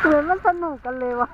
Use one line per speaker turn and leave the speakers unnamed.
เหมือนมันสนุกกันเลยว่ะ